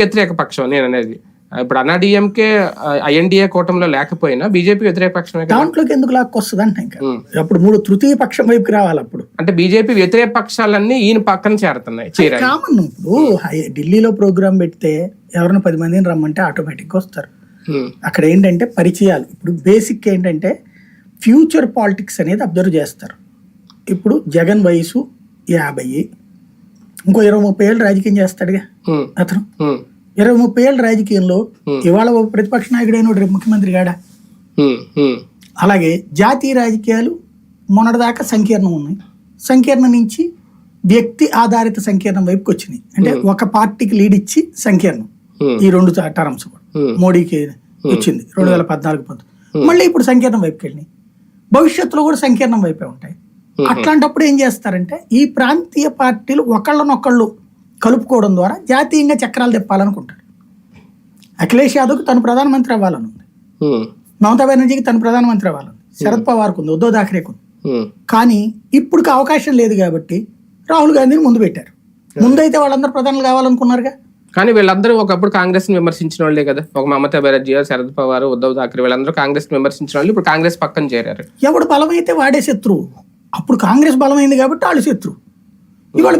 వ్యతిరేక పక్షం నేను అనేది ఇప్పుడు అన్నా డిఎంకే ఐఎన్డిఏ కూటమిలో లేకపోయినా బీజేపీ వ్యతిరేక పక్షమే దాంట్లోకి ఎందుకు లాక్కొస్తుంది అంటే ఇంకా. అప్పుడు మూడు తృతీయ పక్షం వైపుకి రావాలి అప్పుడు. అంటే బీజేపీ వ్యతిరేక పక్షాలన్నీ ఈయన పక్కన చేరుతున్నాయి కామన్ ఇప్పుడు. ఢిల్లీలో ప్రోగ్రామ్ పెడితే ఎవరైనా పది మందిని రమ్మంటే ఆటోమేటిక్గా వస్తారు. అక్కడ ఏంటంటే పరిచయాలు. ఇప్పుడు బేసిక్ ఏంటంటే ఫ్యూచర్ పాలిటిక్స్ అనేది అబ్జర్వ్ చేస్తారు. ఇప్పుడు జగన్ వయసు యాభై ఇంకో ఇరవై ముప్పై ఏళ్ళు రాజకీయం చేస్తాడుగా అతను. ఇరవై ముప్పై ఏళ్ళ రాజకీయంలో ఇవాళ ప్రతిపక్ష నాయకుడైన రేపు ముఖ్యమంత్రి ఉమ్, అలాగే జాతీయ రాజకీయాలు మొన్నటిదాకా సంకీర్ణం ఉన్నాయి. సంకీర్ణం నుంచి వ్యక్తి ఆధారిత సంకీర్ణం వైపుకి వచ్చినాయి. అంటే ఒక పార్టీకి లీడ్ ఇచ్చి సంకీర్ణం. ఈ రెండు టర్మ్స్ కూడా మోడీకి వచ్చింది. రెండు వేల పద్నాలుగు పంతొమ్మిది. మళ్ళీ ఇప్పుడు సంకీర్ణం వైపుకి వెళ్ళినాయి. భవిష్యత్తులో కూడా సంకీర్ణం వైపే ఉంటాయి. అట్లాంటప్పుడు ఏం చేస్తారంటే ఈ ప్రాంతీయ పార్టీలు ఒకళ్ళనొకళ్ళు కలుపుకోవడం ద్వారా జాతీయంగా చక్రాలు తిప్పాలనుకుంటారు అఖిలేష్ యాదవ్కి తను ప్రధానమంత్రి అవ్వాలని ఉంది ఉమ్, మమతా బెనర్జీకి తను ప్రధానమంత్రి అవ్వాలని శరద్ పవార్కు ఉంది ఉద్ధవ్ థాకరేకు కానీ ఇప్పుడుకి అవకాశం లేదు కాబట్టి రాహుల్ గాంధీని ముందు పెట్టారు. ముందైతే వాళ్ళందరూ ప్రధానులు కావాలనుకున్నారుగా. కానీ వీళ్ళందరూ ఒకప్పుడు కాంగ్రెస్ని విమర్శించిన వాళ్ళే కదా. ఒక మమతా బెనర్జీ శరద్ పవార్ ఉద్ధవ్ ఠాకరే వీళ్ళందరూ కాంగ్రెస్ని విమర్శించిన వాళ్ళు. ఇప్పుడు కాంగ్రెస్ పక్కన చేరారు. ఎవడు బలమైతే వాడే శత్రువు. అప్పుడు కాంగ్రెస్ బలమైంది కాబట్టి వాళ్ళు శత్రువు. ఇవాళ